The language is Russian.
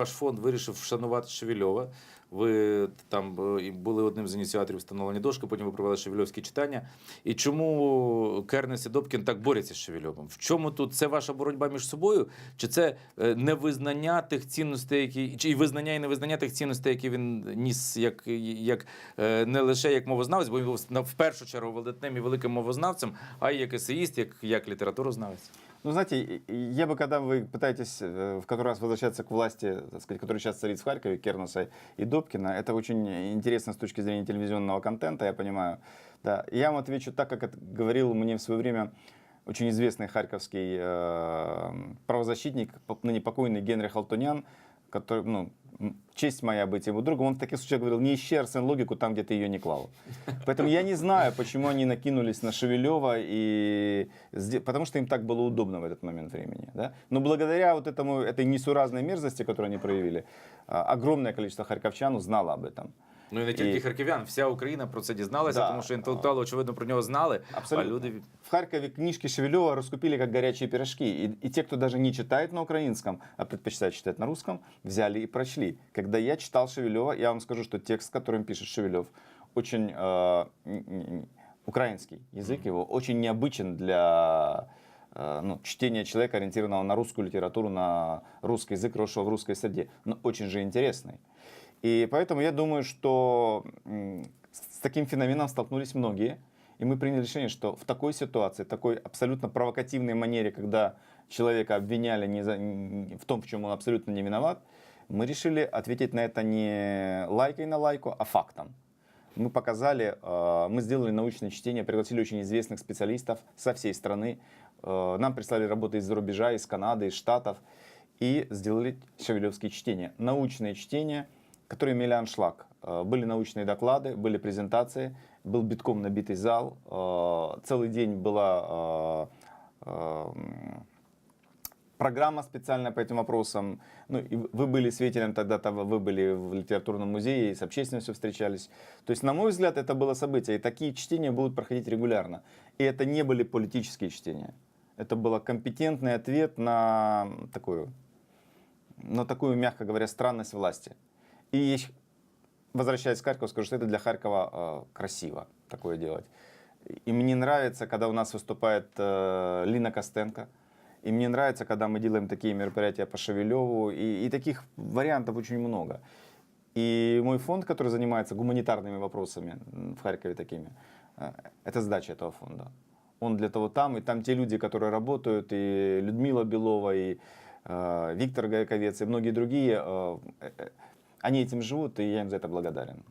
Ваш фонд вирішив вшанувати Шевельова. Ви там е, були одним з ініціаторів встановлення дошки, потім ви провели Шевельовські читання. І чому Кернес і Добкін так борються з Шевельовим? В чому тут це ваша боротьба між собою? Чи це е, невизнання тих цінностей, які чи і визнання і невизнання тих цінностей, які він ніс як, як е, не лише як мовознавець, бо він був в першу чергу видатним і великим мовознавцем, а й як есеїст, як, як літературознавець? Ну, знаете, я бы, когда вы пытаетесь э, в который раз возвращаться к власти, так сказать, которая сейчас царит в Харькове, Кернеса и Добкина, это очень интересно с точки зрения телевизионного контента, я понимаю. Да. Я вам отвечу так, как это говорил мне в свое время очень известный харьковский э, правозащитник, ныне покойный Генрих Алтунян, который, ну, честь моя быть его другом, он в таких случаях говорил, не ищи, Арсен, логику там, где ты ее не клал. Поэтому я не знаю, почему они накинулись на Шевелева, и... потому что им так было удобно в этот момент времени. Да? Но благодаря вот этому, этой несуразной мерзости, которую они проявили, а, огромное количество харьковчан узнало об этом. Ну і не тільки І- харків'ян, вся Україна про це дізналася, Да. тому що інтелектуали, очевидно, про нього знали, Абсолютно. а люди В Харькове книжки Шевелева раскупили как горячие пирожки. И, и те, кто даже не читает на украинском, а предпочитает читать на русском, взяли и прочли. Когда я читал Шевелева, я вам скажу, что текст, которым пишет Шевелев, очень э, н- н- украинский язык его, очень необычен для э, ну, чтения человека, ориентированного на русскую литературу, на русский язык, росшего в русской среде, но очень же интересный. И поэтому я думаю, что с таким феноменом столкнулись многие. И мы приняли решение, что в такой ситуации, такой абсолютно провокативной манере, когда человека обвиняли не за- н- в том, в чем он абсолютно не виноват, мы решили ответить на это не лайкой на лайку, а фактом. Мы показали, э, мы сделали научное чтение, пригласили очень известных специалистов со всей страны. Э, Нам прислали работы из-за рубежа, из Канады, из Штатов. И сделали шевелевские чтения. Научные чтения, которые имели аншлаг. Э, Были научные доклады, были презентации, был битком набитый зал. Э, Целый день была э, программа специальная по этим вопросам. Ну, и вы были свидетелем тогда-то, вы были в литературном музее и с общественностью встречались. То есть, на мой взгляд, это было событие. И такие чтения будут проходить регулярно. И это не были политические чтения. Это был компетентный ответ на такую, на такую, мягко говоря, странность власти. И возвращаясь к Харькову, скажу, что это для Харькова э, красиво такое делать. И мне нравится, когда у нас выступает э, Лина Костенко. И мне нравится, когда мы делаем такие мероприятия по Шевелеву. И, и таких вариантов очень много. И мой фонд, который занимается гуманитарными вопросами в Харькове такими, э, это сдача этого фонда. Он для того там, и там те люди, которые работают, и Людмила Белова, и э, Виктор Гайковец, и многие другие, э, они этим живут, и я им за это благодарен.